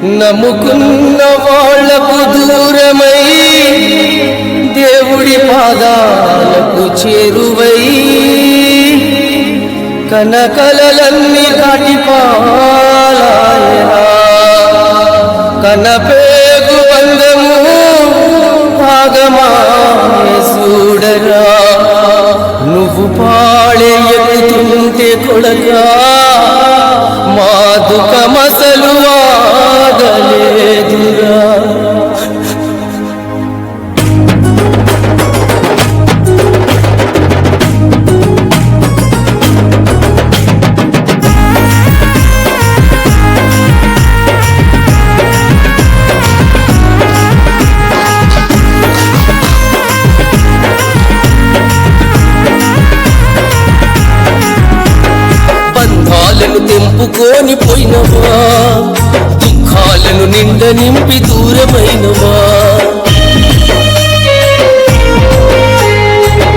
నమ్ముకున్న వాళ్ళకు దూరమై దేవుడి పాదాలకు చేరువై కనకలన్నీ కాటిపాలాయనా కనపేగు బంధము భాగమాయ చూడరా నువ్వు పాడే ఎక్కుతుంటే కొడగా మా దుఃఖమసలువా ఆగలేదురా బంధాలను తెంపుకొని పోయినవా? దుఃఖాలను నిండ నింపి దూరమైనవా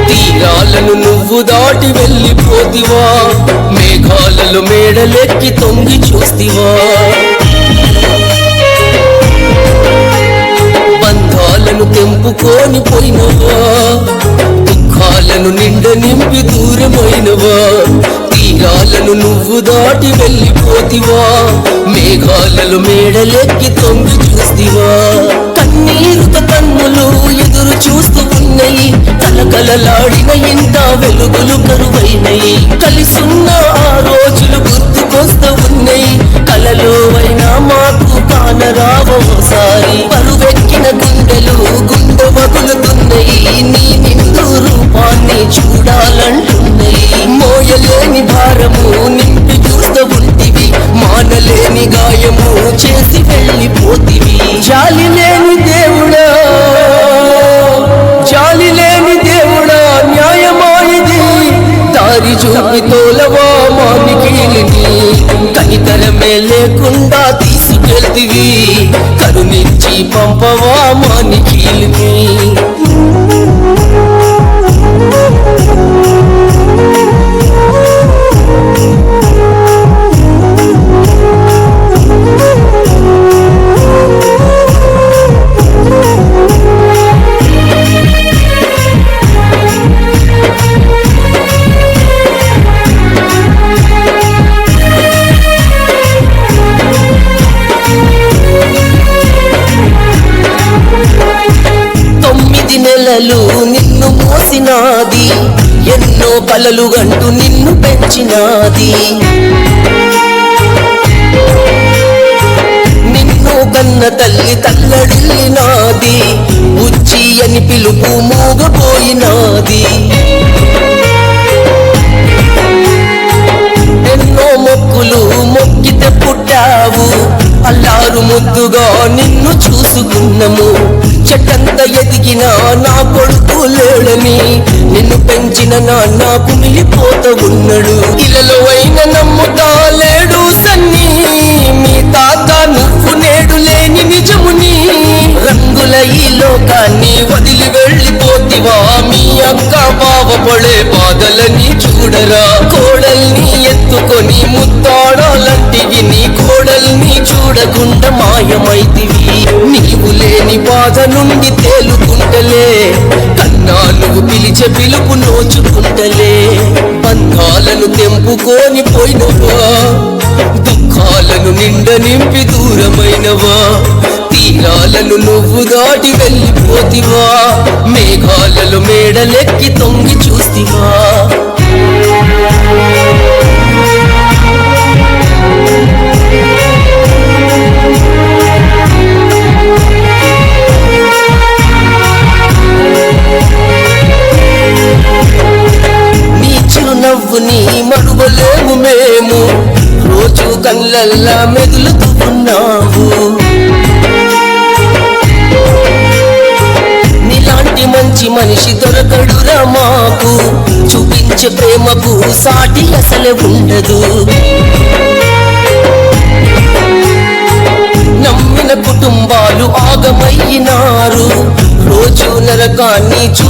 తీరాలను నువ్వు దాటి వెళ్ళిపోతివా మేఘాలలో మేడలెక్కి తొంగి చూస్తివా. బంధాలను తెంపుకొని పోయినవా. దుఃఖాలను నిండ నింపి దూరమైనవా? తీరాలను నువ్వు దాటి వెళ్ళిపోతివా? మేఘాలలో మేడలెక్కి తొంగి చూస్తివా? కన్నీరుతో కన్నులు ఎదురు చూస్తూ ఉన్నాయి. కలకలలాడిన ఇంత వెలుగులు కరువైనయి. కలిసున్న ఆ రోజులు గుర్తు కరుణించి నెలలు నిన్ను మోసినాది. ఎన్నో కలలు అంటూ నిన్ను పెంచినాది. నిన్ను కన్న తల్లి తల్లడిల్లినాది. ఉచ్చి అని పిలుపు మూగపోయినాది ఎన్నో మొక్కులు మొక్కితే ముద్దుగా నిన్ను చూసుకున్నము. చెట్టంత ఎదిగిన నా కొడుకు లేడని. నిన్ను పెంచిన నాన్న కుమిలిపోత ఉన్నాడు. ఇలలో అయిన నమ్ముతా లేడు సన్ని మీ తాత నువ్వు నేడు లేని నిజముని. రంగుల ఈ లోకాన్ని వదిలి వెళ్ళిపోతివా? మీ అక్క బావపడే బాధలని చూడరా. కోడల్ని ఎత్తుకొని ముత్తాడాలంటివి కోడల్ని మాయమైతివి. నీవు లేని బాధ నుండి తేలుకుంటలే. కన్నా నువ్వు పిలిచే పిలుపు నోచుకుంటలే. బంధాలను తెంపుకొని పోయినవా? దుఃఖాలను నిండ నింపి దూరమైనవా? తీరాలను నువ్వు దాటి వెళ్ళిపోతివా? మేఘాలలో మేడలెక్కి తొంగి చూస్తివా? నువ్వుని మరువలేము మేము. రోజు కళ్ళల్లా మెదులుతూ ఉన్నావు నీలాంటి మంచి మనిషి దొరకడురా మాకు. చూపించే ప్రేమకు సాటి అసలు ఉండదు. నమ్మిన కుటుంబాలు ఆగమయ్యినారు. రోజు నరకాన్ని చూ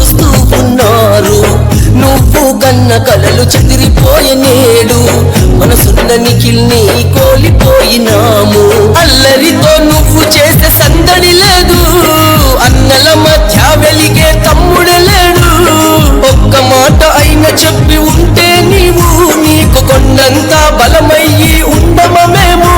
కన్న కలలు చెదిరిపోయే నేడు. మనసున్న కోలిపోయినాము. అల్లరితో నువ్వు చేసే సందడి లేదు. అన్నల మధ్య వెలిగే తమ్ముడలేడు ఒక్క మాట అయిన చెప్పి ఉంటే నీవు నీకు కొన్నంత బలమయ్యి ఉండమేమో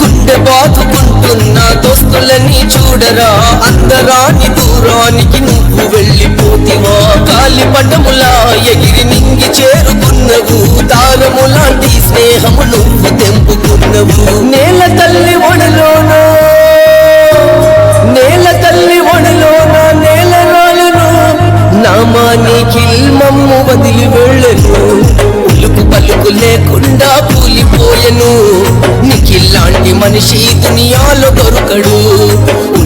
గుండె బాదుకుంటున్న దోస్తులని చూడరా. అందరా అందరాని దూరానికి నువ్వు వెళ్ళిపోతివా? కాలి పటములా ఎగిరి నింగి చేరుకున్నవు దారము లాంటి స్నేహము నువ్వు తెంపుకున్నవు. నేల తల్లి ఒడిలోనో? నేల తల్లి ఒడిలోన? నేల రాలను? నామానికి మమ్ము వదిలి వెళ్ళను. పలుకు పలుకు లేకుండా కూలిపోయెను. నీకిల్లాంటి మనిషి దునియాలో దొరకడు.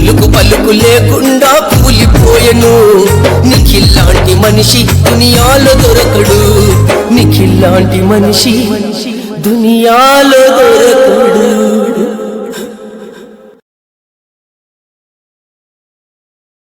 పలుకు పలుకు లేకుండా కూలిపోయను. నిఖిల్లాంటి మనిషి దునియాలో దొరకడు. నిఖిల్లాంటి మనిషి దునియాలో దొరకడు.